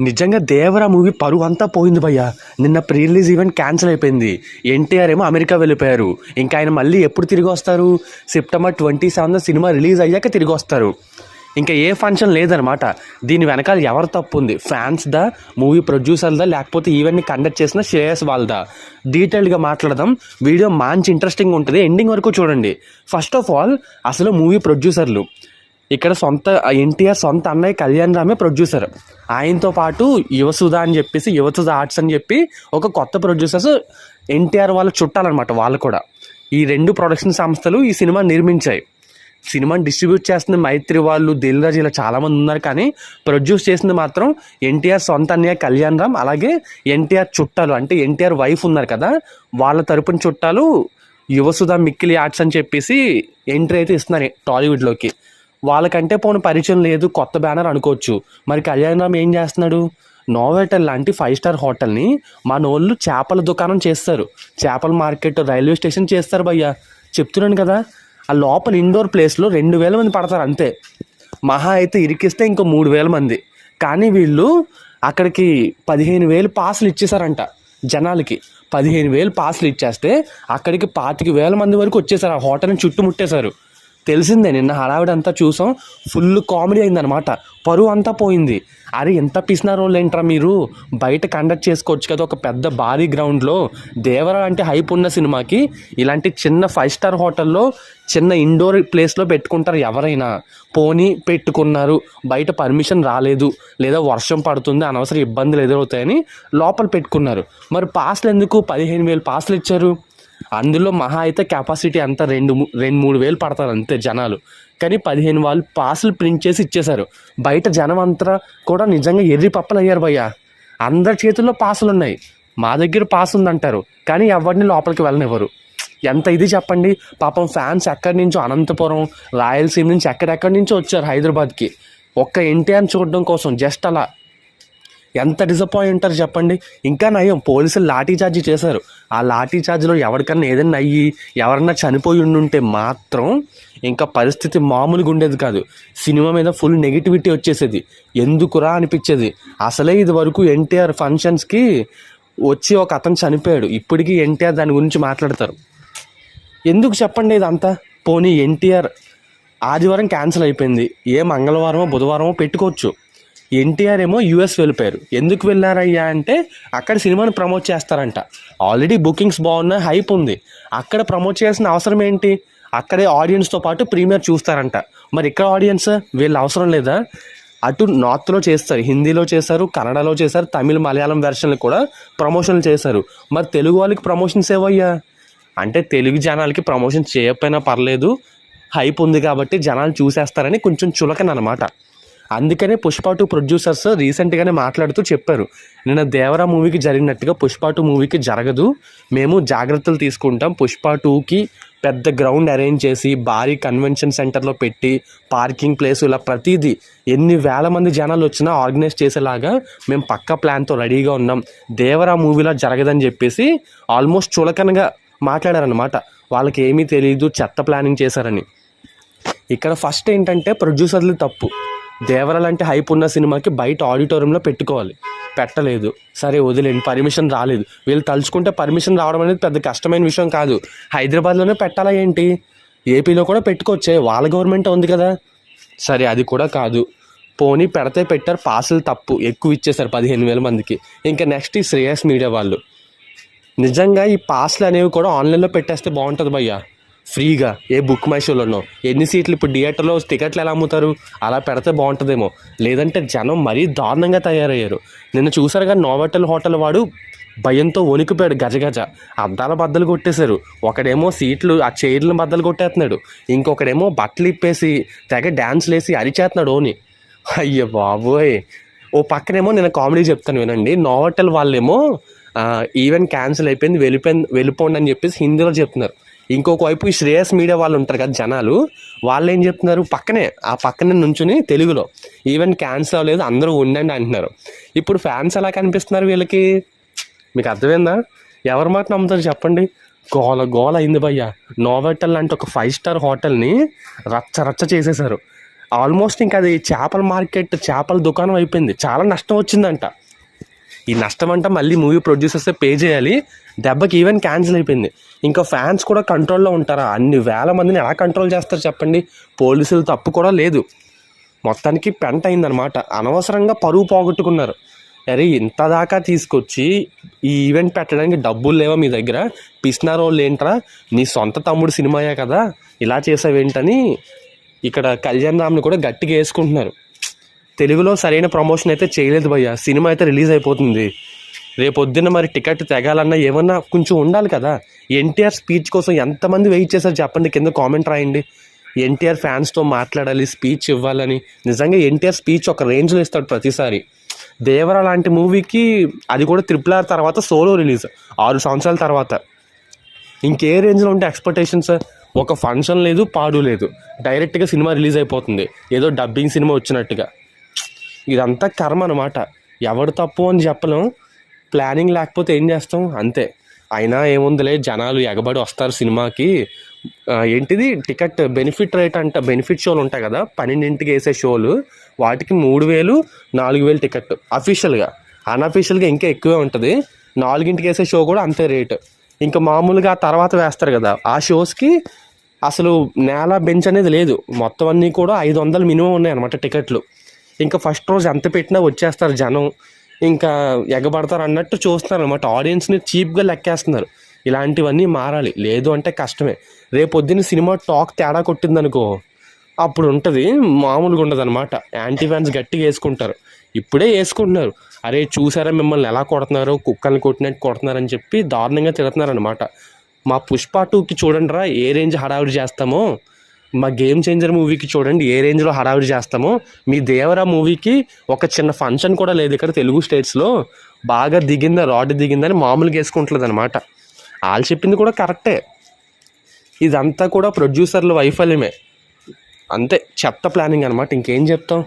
నిజంగా దేవరా మూవీ పరువు అంతా పోయింది భయ్య. నిన్న ప్రీ రిలీజ్ ఈవెంట్ క్యాన్సిల్ అయిపోయింది. ఎన్టీఆర్ ఏమో అమెరికా వెళ్ళిపోయారు. ఇంకా ఆయన మళ్ళీ ఎప్పుడు తిరిగి వస్తారు? September twenty seven cinema release అయ్యాక తిరిగి వస్తారు. ఇంకా ఏ ఫంక్షన్ లేదనమాట దీని వెనకాల ఎవరు తప్పు ఉంది ఫ్యాన్స్ దా మూవీ ప్రొడ్యూసర్దా లేకపోతే ఈవెంట్ని కండక్ట్ చేసిన శ్రేయస్ వాళ్ళదా? డీటెయిల్డ్గా మాట్లాడదాం. వీడియో మంచి ఇంట్రెస్టింగ్ ఉంటుంది. ఎండింగ్ వరకు చూడండి. ఫస్ట్ ఆఫ్ ఆల్ అసలు మూవీ ప్రొడ్యూసర్లు ఇక్కడ సొంత ఎన్టీఆర్ సొంత అన్నయ్య కళ్యాణ్ రామే ప్రొడ్యూసర్ ఆయనతో పాటు యువసుధ అని చెప్పేసి యువసుధ ఆర్ట్స్ అని చెప్పి ఒక కొత్త ప్రొడ్యూసర్స్ ఎన్టీఆర్ వాళ్ళ చుట్టాలన్నమాట వాళ్ళు కూడా. ఈ రెండు ప్రొడక్షన్ సంస్థలు ఈ సినిమా నిర్మించాయి. సినిమాని డిస్ట్రిబ్యూట్ చేస్తున్న మైత్రి వాళ్ళు దిల్రాజ్ ఇలా చాలామంది ఉన్నారు కానీ ప్రొడ్యూస్ చేసింది మాత్రం ఎన్టీఆర్ సొంత అన్నయ్య కళ్యాణ్ రామ్ అలాగే ఎన్టీఆర్ చుట్టాలు అంటే ఎన్టీఆర్ వైఫ్ ఉన్నారు కదా వాళ్ళ తరపున చుట్టాలు యువసుధ మిక్కిలి ఆర్ట్స్ అని చెప్పేసి ఎంట్రీ అయితే ఇస్తున్నారు టాలీవుడ్లోకి వాళ్ళకంటే పోను పరిచయం లేదు కొత్త బ్యానర్ అనుకోవచ్చు. మరి కళ్యాణ్ రామ్ ఏం చేస్తున్నాడు? నోవెటల్ లాంటి ఫైవ్ స్టార్ హోటల్ని మన వాళ్ళు చేపల దుకాణం చేస్తారు. చేపల మార్కెట్ రైల్వే స్టేషన్ చేస్తారు భయ్య. చెప్తున్నాను కదా ఆ లోపల ఇండోర్ ప్లేస్లో రెండు వేల మంది పడతారు అంతే. మహా అయితే ఇరికిస్తే ఇంకో మూడు వేల మంది. కానీ వీళ్ళు అక్కడికి పదిహేను వేలు పాసులు ఇచ్చేసారంట జనాలకి. పదిహేను వేలు పాసులు ఇచ్చేస్తే అక్కడికి పాతిక వేల మంది వరకు వచ్చేసారు. ఆ హోటల్ని చుట్టుముట్టేశారు. తెలిసిందే నిన్న హడావిడంతా చూసాం. ఫుల్ కామెడీ అయిందనమాట పరువు అంతా పోయింది. అరే ఎంత పిసిన రోల్ ఏంట్రా మీరు? బయట కండక్ట్ చేసుకోవచ్చు కదా ఒక పెద్ద భారీ గ్రౌండ్లో. దేవరా అంటే హైప్ ఉన్న సినిమాకి ఇలాంటి చిన్న ఫైవ్ స్టార్ హోటల్లో చిన్న ఇండోర్ ప్లేస్లో పెట్టుకుంటారు ఎవరైనా. పోనీ పెట్టుకున్నారు. బయట పర్మిషన్ రాలేదు. లేదా వర్షం పడుతుంది అనవసరం ఇబ్బందులు ఎదురవుతాయని లోపల పెట్టుకున్నారు. మరి పాస్లు ఎందుకు? పదిహేను వేలు పాస్లు ఇచ్చారు. అందులో మహా అయితే కెపాసిటీ అంతా రెండు రెండు మూడు వేలు పడతారు అంతే జనాలు. కానీ పదిహేను వాళ్ళు పాసులు ప్రింట్ చేసి ఇచ్చేశారు. బయట జనం అంతా కూడా నిజంగా ఎర్రి పప్పలు అయ్యారు భయ్య. అందరి చేతుల్లో పాసులు ఉన్నాయి. మా దగ్గర పాస్ ఉందంటారు. కానీ ఎవరిని లోపలికి వెళ్ళనివ్వరు. ఎంత ఇది చెప్పండి? పాపం ఫ్యాన్స్ ఎక్కడి నుంచో అనంతపురం రాయలసీమ నుంచి ఎక్కడెక్కడి నుంచో వచ్చారు హైదరాబాద్కి. ఒక్క ఎన్టీఆర్ చూడడం కోసం జస్ట్ అలా ఎంత డిసప్పాయింట్ ఉంటారు చెప్పండి? ఇంకా నయం. పోలీసులు లాఠీ చార్జీ చేశారు. ఆ లాఠీ చార్జ్లో ఎవరికన్నా ఏదైనా అయ్యి ఎవరన్నా చనిపోయి ఉండుంటే మాత్రం ఇంకా పరిస్థితి మామూలుగా ఉండేది కాదు. సినిమా మీద ఫుల్ నెగిటివిటీ వచ్చేసేది. ఎందుకురా అనిపించేది? అసలే ఇది వరకు ఎన్టీఆర్ ఫంక్షన్స్కి వచ్చి ఒక అతను చనిపోయాడు. ఇప్పటికీ ఎన్టీఆర్ దాని గురించి మాట్లాడతారు. ఎందుకు చెప్పండి ఇదంతా? పోనీ ఎన్టీఆర్ ఆదివారం క్యాన్సిల్ అయిపోయింది. ఏ మంగళవారమో బుధవారమో పెట్టుకోవచ్చు. ఎన్టీఆర్ ఏమో యూఎస్ వెళ్ళిపోయారు. ఎందుకు వెళ్ళారయ్యా అంటే అక్కడ సినిమాని ప్రమోట్ చేస్తారంట. ఆల్రెడీ బుకింగ్స్ బాగున్నాయి హైప్ ఉంది. అక్కడ ప్రమోట్ చేయాల్సిన అవసరం ఏంటి? అక్కడే ఆడియన్స్తో పాటు ప్రీమియర్ చూస్తారంట. మరి ఇక్కడ ఆడియన్స్? వీళ్ళు అవసరం లేదా? అటు నార్త్లో చేస్తారు హిందీలో చేశారు కన్నడలో చేశారు తమిళ మలయాళం వెర్షన్లు కూడా ప్రమోషన్లు చేశారు. మరి తెలుగు వాళ్ళకి ప్రమోషన్స్ ఏవయ్యా? అంటే తెలుగు జనాలకి ప్రమోషన్ చేయకపోయినా పర్లేదు. హైప్ ఉంది కాబట్టి జనాలు చూసేస్తారని కొంచెం చులకన అనమాట అందుకనే పుష్ప టూ ప్రొడ్యూసర్స్ రీసెంట్గానే మాట్లాడుతూ చెప్పారు. నిన్న దేవరా మూవీకి జరిగినట్టుగా పుష్ప టూ మూవీకి జరగదు. మేము జాగ్రత్తలు తీసుకుంటాం. పుష్ప టూకి పెద్ద గ్రౌండ్ అరేంజ్ చేసి భారీ కన్వెన్షన్ సెంటర్లో పెట్టి పార్కింగ్ ప్లేస్ ఇలా ప్రతిదీ ఎన్ని వేల మంది జనాలు వచ్చినా ఆర్గనైజ్ చేసేలాగా మేము పక్క ప్లాన్తో రెడీగా ఉన్నాం. దేవరా మూవీలో జరగదని చెప్పేసి ఆల్మోస్ట్ చులకనగా మాట్లాడారనమాట వాళ్ళకి ఏమీ తెలియదు చెత్త ప్లానింగ్ చేశారని. ఇక్కడ ఫస్ట్ ఏంటంటే ప్రొడ్యూసర్లు తప్పు. దేవర లాంటి హైప్ ఉన్న సినిమాకి బయట ఆడిటోరియంలో పెట్టుకోవాలి. పెట్టలేదు. సరే వదిలేండి పర్మిషన్ రాలేదు. వీళ్ళు తలుచుకుంటే పర్మిషన్ రావడం అనేది పెద్ద కష్టమైన విషయం కాదు. హైదరాబాద్లోనే పెట్టాలా ఏంటి? ఏపీలో కూడా పెట్టుకోవచ్చే. వాళ్ళ గవర్నమెంట్ ఉంది కదా. సరే అది కూడా కాదు. పోనీ పెడితే పెట్టారు. పాసులు తప్పు. ఎక్కువ ఇచ్చేసారు పదిహేను వేల మందికి. ఇంకా నెక్స్ట్ ఈ శ్రేయస్ మీడియా వాళ్ళు. నిజంగా ఈ పాస్లు అనేవి కూడా ఆన్లైన్లో పెట్టేస్తే బాగుంటుంది భయ్యా. ఫ్రీగా ఏ బుక్ మై షోలోనో ఎన్ని సీట్లు ఇప్పుడు థియేటర్లో టికెట్లు ఎలా అమ్ముతారు అలా పెడితే బాగుంటుందేమో. లేదంటే జనం మరీ దారుణంగా తయారయ్యారు. నిన్న చూసారు కానీ హోటల్ వాడు భయంతో వణికిపోయాడు గజగజ అద్దాల బద్దలు కొట్టేశారు. ఒకడేమో సీట్లు ఆ చైర్లను బద్దలు కొట్టేస్తున్నాడు. ఇంకొకడేమో బట్టలు ఇప్పేసి తెగ డ్యాన్స్లు వేసి అరిచేస్తున్నాడు ఓని. అయ్యో బాబోయ్! ఓ పక్కనేమో నేను కామెడీ చెప్తాను వినండి. నోవటల్ వాళ్ళేమో ఈవెంట్ క్యాన్సిల్ అయిపోయింది వెళ్ళిపోయింది వెళ్ళిపోండి అని చెప్పేసి హిందీలో చెప్తున్నారు. ఇంకొక వైపు ఈ శ్రేయస్ మీడియా వాళ్ళు ఉంటారు కదా జనాలు వాళ్ళు ఏం చెప్తున్నారు? పక్కనే ఆ పక్కనే నుంచుని తెలుగులో. ఈవెన్ క్యాన్సిల్ అవ్వలేదు అందరూ ఉండండి అంటున్నారు. ఇప్పుడు ఫ్యాన్స్ ఎలా కనిపిస్తున్నారు వీళ్ళకి? మీకు అర్థమైందా? ఎవరి మాట నమ్ముతారు చెప్పండి. గోల గోల అయింది భయ్య. నోవెటల్ లాంటి ఒక ఫైవ్ స్టార్ హోటల్ని రచ్చ రచ్చ చేసేశారు. ఆల్మోస్ట్ ఇంకా అది చేపల మార్కెట్ చేపల దుకాణం అయిపోయింది. చాలా నష్టం వచ్చిందంట. ఈ నష్టం అంట మళ్ళీ మూవీ ప్రొడ్యూసర్సే పే చేయాలి. దెబ్బకి ఈవెన్ క్యాన్సిల్ అయిపోయింది. ఇంకా ఫ్యాన్స్ కూడా కంట్రోల్లో ఉంటారా? అన్ని వేల మందిని ఎలా కంట్రోల్ చేస్తారు చెప్పండి? పోలీసులు తప్పు కూడా లేదు. మొత్తానికి పెంట అయిందనమాట అనవసరంగా పరువు పోగొట్టుకున్నారు. అరే ఇంత దాకా తీసుకొచ్చి ఈ ఈవెంట్ పెట్టడానికి డబ్బులు లేవా మీ దగ్గర? పిస్నారోళ్ళు ఏంట్రా? నీ సొంత తమ్ముడు సినిమాయే కదా? ఇలా చేసావేంటని ఇక్కడ కళ్యాణ్ రామ్ని కూడా గట్టిగా వేసుకుంటున్నారు. తెలుగులో సరైన ప్రమోషన్ అయితే చేయలేదు భయ్య. సినిమా అయితే రిలీజ్ అయిపోతుంది. రేపొద్దున మరి టికెట్ తెగాలన్నా ఏమన్నా కొంచెం ఉండాలి కదా. ఎన్టీఆర్ స్పీచ్ కోసం ఎంతమంది వెయిట్ చేశారు చెప్పండి కింద కామెంట్ రాయండి. ఎన్టీఆర్ ఫ్యాన్స్తో మాట్లాడాలి స్పీచ్ ఇవ్వాలని. నిజంగా ఎన్టీఆర్ స్పీచ్ ఒక రేంజ్లో ఇస్తాడు ప్రతిసారి. దేవర లాంటి మూవీకి అది కూడా త్రిపుల్ ఆర్ తర్వాత సోలో రిలీజ్ ఆరు సంవత్సరాల తర్వాత. ఇంకే రేంజ్లో ఉంటే ఎక్స్పెక్టేషన్స్ ఒక ఫంక్షన్ లేదు పాడు లేదు. డైరెక్ట్గా సినిమా రిలీజ్ అయిపోతుంది. ఏదో డబ్బింగ్ సినిమా వచ్చినట్టుగా. ఇదంతా కర్మ అనమాట ఎవడు తప్పు అని చెప్పలేం. ప్లానింగ్ లేకపోతే ఏం చేస్తాం? అంతే. అయినా ఏముందిలే జనాలు ఎగబడి వస్తారు సినిమాకి. ఏంటిది? టికెట్ బెనిఫిట్ రేట్ అంట బెనిఫిట్ షోలు ఉంటాయి కదా పన్నెండింటికి వేసే షోలు. వాటికి మూడు వేలు నాలుగు వేలు టికెట్ అఫీషియల్గా. అన్అఫీషియల్గా ఇంకా ఎక్కువే ఉంటుంది. నాలుగింటికి వేసే షో కూడా అంతే రేటు. ఇంకా మామూలుగా ఆ తర్వాత వేస్తారు కదా ఆ షోస్కి అసలు నేల బెంచ్ అనేది లేదు. మొత్తం అన్నీ కూడా ఐదు వందలు మినిమం ఉన్నాయి అనమాట టికెట్లు. ఇంకా ఫస్ట్ రోజు ఎంత పెట్టినా వచ్చేస్తారు జనం. ఇంకా ఎగబడతారు అన్నట్టు చూస్తున్నారు అనమాట ఆడియన్స్ని చీప్గా లెక్కేస్తున్నారు. ఇలాంటివన్నీ మారాలి. లేదు అంటే కష్టమే. రేపొద్దున పొద్దున్న సినిమా టాక్ తేడా కొట్టిందనుకో అప్పుడు ఉంటుంది మామూలుగా ఉండదు అనమాట యాంటీ ఫ్యాన్స్ గట్టిగా వేసుకుంటారు. ఇప్పుడే వేసుకుంటున్నారు. అరే చూసారా మిమ్మల్ని ఎలా కొడుతున్నారు? కుక్కల్ని కొట్టినట్టు కొడుతున్నారని చెప్పి దారుణంగా తిడుతున్నారనమాట మా పుష్ప టూకి చూడండి రా ఏ రేంజ్ హడావిడి చేస్తామో? మా గేమ్ చేంజర్ మూవీకి చూడండి ఏ రేంజ్లో హడావిడి చేస్తామో మీ దేవరా మూవీకి ఒక చిన్న ఫంక్షన్ కూడా లేదు ఇక్కడ తెలుగు స్టేట్స్లో బాగా దిగిందా రాడ్ దిగిందని మామూలుగా వేసుకుంటుంది అనమాట వాళ్ళు చెప్పింది కూడా కరెక్టే ఇదంతా కూడా ప్రొడ్యూసర్ల వైఫల్యమే. అంతే చెత్త ప్లానింగ్ అనమాట ఇంకేం చెప్తాం?